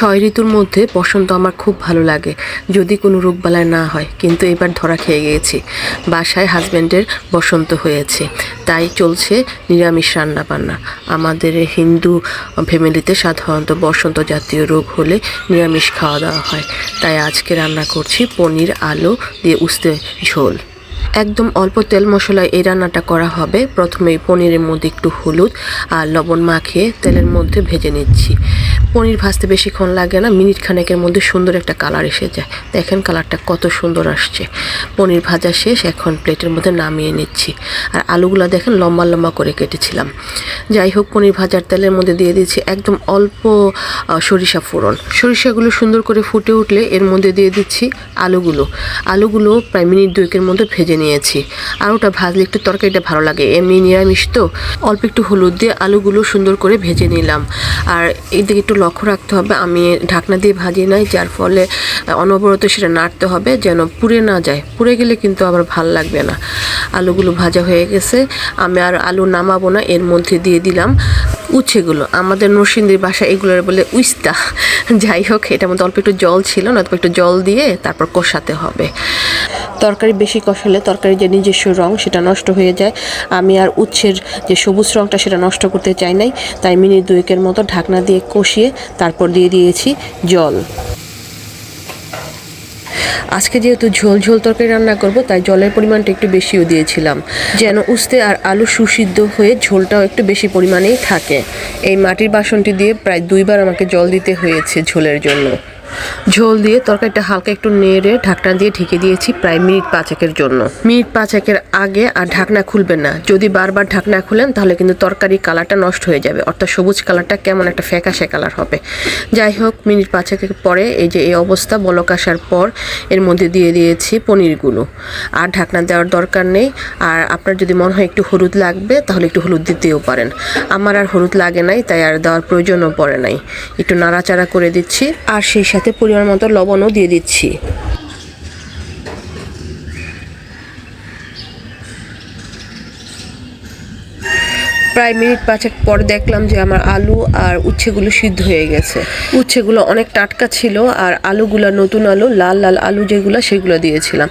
ছয় ঋতুর মধ্যে বসন্ত আমার খুব ভালো লাগে। যদি কোনো রোগবালাই না হয়, কিন্তু এবার ধরা খেয়ে গিয়েছি বাসায় হাজব্যান্ডের বসন্ত হয়েছে। তাই চলছে নিরামিষ রান্না বান্না আমাদের হিন্দু ফ্যামিলিতে সাধারণত বসন্ত জাতীয় রোগ হলে নিরামিষ খাওয়া দাওয়া হয়। তাই আজকে রান্না করছি পনির, আলু দিয়ে উস্তে ঝোল। একদম অল্প তেল মশলায় এই রান্নাটা করা হবে। প্রথমে পনিরের মধ্যে একটু হলুদ আর লবণ মাখিয়ে তেলের মধ্যে ভেজে নিচ্ছি। পনির ভাজতে বেশিক্ষণ লাগে না, মিনিট খানেকের মধ্যে সুন্দর একটা কালার এসে যায়। দেখেন কালারটা কত সুন্দর আসছে। পনির ভাজা শেষ, এখন প্লেটের মধ্যে নামিয়ে নিচ্ছি। আর আলুগুলো দেখেন লম্বা লম্বা করে কেটেছিলাম। যাই হোক, পনির ভাজার তেলের মধ্যে দিয়ে দিয়েছি একদম অল্প সরিষা ফোড়ন। সরিষাগুলো সুন্দর করে ফুটে উঠলে এর মধ্যে দিয়ে দিচ্ছি আলুগুলো। আলুগুলো প্রায় মিনিট দুয়েকের মধ্যে ভেজে নিয়েছি। আলুটা ভাজলে একটু তরকারিটা ভালো লাগে। এমনি নিরামিষ তো। অল্প একটু হলুদ দিয়ে আলুগুলো সুন্দর করে ভেজে নিলাম। আর এদিকে একটু লক্ষ্য রাখতে হবে, আমি ঢাকনা দিয়ে ভাজি নাই, যার ফলে অনবরত সেটা নাড়তে হবে, যেন পুড়ে না যায়। পুড়ে গেলে কিন্তু আবার ভালো লাগবে না। আলুগুলো ভাজা হয়ে গেছে, আমি আর আলু নামাবো না, এর মধ্যে দিয়ে দিলাম। উচ্ছেগুলো। আমাদের নরসিংদীর বাসা এগুলোর বলে উইস্তা। যাই হোক, এটার মধ্যে অল্প একটু জল ছিল না অল্প একটু জল দিয়ে তারপর কষাতে হবে। তরকারি বেশি কষালে তরকারি যে নিজস্ব রং, সেটা নষ্ট হয়ে যায়। আমি আর উচ্ছের যে সবুজ রংটা, সেটা নষ্ট করতে চাই নাই। তাই মিনিট দুয়েকের মতো ঢাকনা দিয়ে কষিয়ে তারপর দিয়ে দিয়েছি জল। আজকে যেহেতু ঝোল ঝোল তরকারি রান্না করব, তাই জলের পরিমাণটা একটু বেশিও দিয়েছিলাম। যেন উস্তে আর আলু সুসিদ্ধ হয়ে ঝোলটাও একটু বেশি পরিমাণেই থাকে। এই মাটির বাসনটি দিয়ে প্রায় দুইবার আমাকে জল দিতে হয়েছে ঝোলের জন্য। ঝোল দিয়ে তরকারিটা হালকা একটু নেড়ে ঢাকনা দিয়ে ঢেকে দিয়েছি প্রায় মিনিট পাঁচেকের জন্য। মিনিট পাঁচেকের আগে আর ঢাকনা খুলবেন না। যদি বারবার ঢাকনা খুলেন, তাহলে কিন্তু তরকারি কালারটা নষ্ট হয়ে যাবে। অর্থাৎ সবুজ কালারটা কেমন একটা ফ্যাকাশে কালার হবে। যাই হোক, মিনিট পাঁচেকের পরে এই যে এই অবস্থা, বলক আসার পর এর মধ্যে দিয়ে দিয়েছি পনিরগুলো আর ঢাকনা দেওয়ার দরকার নেই। আর আপনার যদি মনে হয় একটু হলুদ লাগবে, তাহলে একটু হলুদ দিতেও পারেন। আমার আর হলুদ লাগে নাই, তাই আর দেওয়ার প্রয়োজনও পড়ে নাই। একটু নাড়াচাড়া করে দিচ্ছি। আর সেই সাথে পরিমাণ মতো লবণও দিয়ে দিচ্ছি। প্রায় মিনিট পাঁচেক পর দেখলাম যে আমার আলু আর উচ্ছেগুলো সিদ্ধ হয়ে গেছে। উচ্ছেগুলো অনেক টাটকা ছিল আর আলুগুলো, নতুন আলু, লাল লাল আলু যেগুলো সেগুলো দিয়েছিলাম।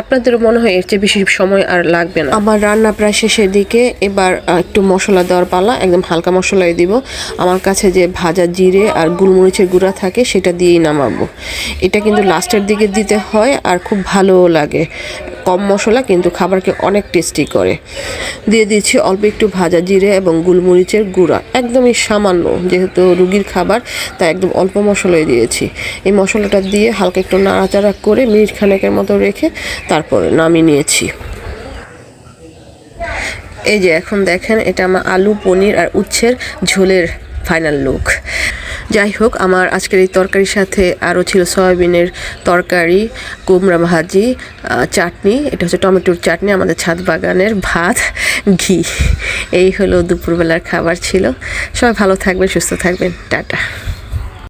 আপনাদেরও মনে হয় এর চেয়ে বেশি সময় আর লাগবে না। আমার রান্না প্রায় শেষের দিকে, এবার একটু মশলা দেওয়ার পালা, একদম হালকা মশলাই দিব। আমার কাছে যে ভাজা জিরে আর গুলমরিচের গুঁড়া থাকে, সেটা দিয়েই নামাবো। এটা কিন্তু লাস্টের দিকে দিতে হয় আর খুব ভালোও লাগে। কম মশলা, কিন্তু খাবারকে অনেক টেস্টি করে। দিয়ে দিচ্ছি অল্প একটু ভাজা জিরে এবং গুলমরিচের গুঁড়া, একদমই সামান্য, যেহেতু রুগীর খাবার, তাই একদম অল্প মশলাই দিয়েছি। এই মশলাটা দিয়ে হালকা একটু নাড়াচাড়া করে মিনিট খানেকের মতো রেখে তারপরে নামিয়ে নিয়েছি। এই যে এখন দেখেন, এটা আমার আলু, পনির আর উচ্ছের ঝোলের ফাইনাল লুক যাই হোক আমার আজকের এই তরকারির সাথে আরও ছিল সয়াবিনের তরকারি, কুমড়া ভাজি চাটনি। এটা হচ্ছে টমেটোর চাটনি, আমাদের ছাদ বাগানের ভাত, ঘি। এই হলো দুপুরবেলার খাবার ছিল। সবাই ভালো থাকবেন, সুস্থ থাকবেন। টাটা।